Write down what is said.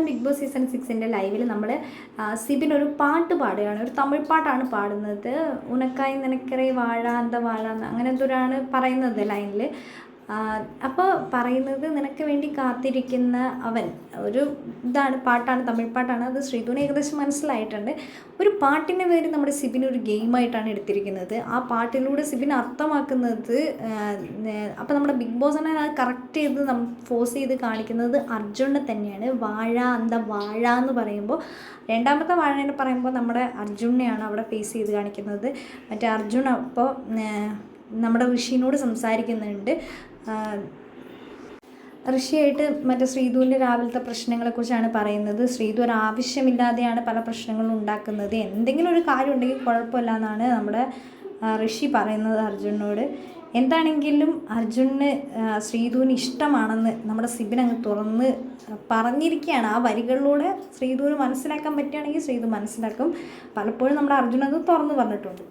അവസാനം big boss season സിക്സിന്റെ ലൈവിൽ നമ്മൾ സിബിൻ ഒരു പാട്ട് പാടുകയാണ്. ഒരു തമിഴ് പാട്ടാണ് പാടുന്നത്. ഉനക്കായി നിനക്കറി വാഴ എന്താ വാഴ അങ്ങനെ എന്തൊരാണ് പറയുന്നത് ലൈനിൽ അപ്പോൾ പറയുന്നത് നിനക്ക് വേണ്ടി കാത്തിരിക്കുന്ന അവൻ ഒരു ഇതാണ് പാട്ടാണ് തമിഴ് പാട്ടാണ്. അത് ശ്രീധുവിന് ഏകദേശം മനസ്സിലായിട്ടുണ്ട്. ഒരു പാട്ടിന്റെ പേര് നമ്മുടെ സിബിൻ ഒരു ഗെയിമായിട്ടാണ് എടുത്തിരിക്കുന്നത്. ആ പാട്ടിലൂടെ സിബിൻ അർത്ഥമാക്കുന്നത് അപ്പോൾ നമ്മുടെ ബിഗ് ബോസിനെ അത് കറക്റ്റ് ചെയ്ത് നം ഫോഴ്സ് ചെയ്ത് കാണിക്കുന്നത് അർജുനെ തന്നെയാണ്. വാഴ എന്താ വാഴ എന്ന് പറയുമ്പോൾ രണ്ടാമത്തെ വാഴനെ പറയുമ്പോൾ നമ്മുടെ അർജുനെയാണ് അവിടെ ഫേസ് ചെയ്ത് കാണിക്കുന്നത്. മറ്റേ അർജുൻ അപ്പോൾ നമ്മുടെ ഋഷിനോട് സംസാരിക്കുന്നുണ്ട്. ഋഷിയായിട്ട് മറ്റേ ശ്രീധുവിന്റെ രാവിലത്തെ പ്രശ്നങ്ങളെക്കുറിച്ചാണ് പറയുന്നത്. ശ്രീധു ഒരു ആവശ്യമില്ലാതെയാണ് പല പ്രശ്നങ്ങളും ഉണ്ടാക്കുന്നത്. എന്തെങ്കിലും ഒരു കാര്യം ഉണ്ടെങ്കിൽ കുഴപ്പമില്ല എന്നാണ് നമ്മുടെ ഋഷി പറയുന്നത് അർജുനോട് എന്താണെങ്കിലും അർജുനന് ശ്രീധുവിന് ഇഷ്ടമാണെന്ന് നമ്മുടെ സിബിൻ അങ്ങ് തുറന്ന് പറഞ്ഞിരിക്കുകയാണ്. ആ വരികളിലൂടെ ശ്രീധുവിന് മനസ്സിലാക്കാൻ പറ്റുകയാണെങ്കിൽ ശ്രീധു മനസ്സിലാക്കും. പലപ്പോഴും നമ്മുടെ അർജുനത് തുറന്ന് പറഞ്ഞിട്ടുണ്ട്.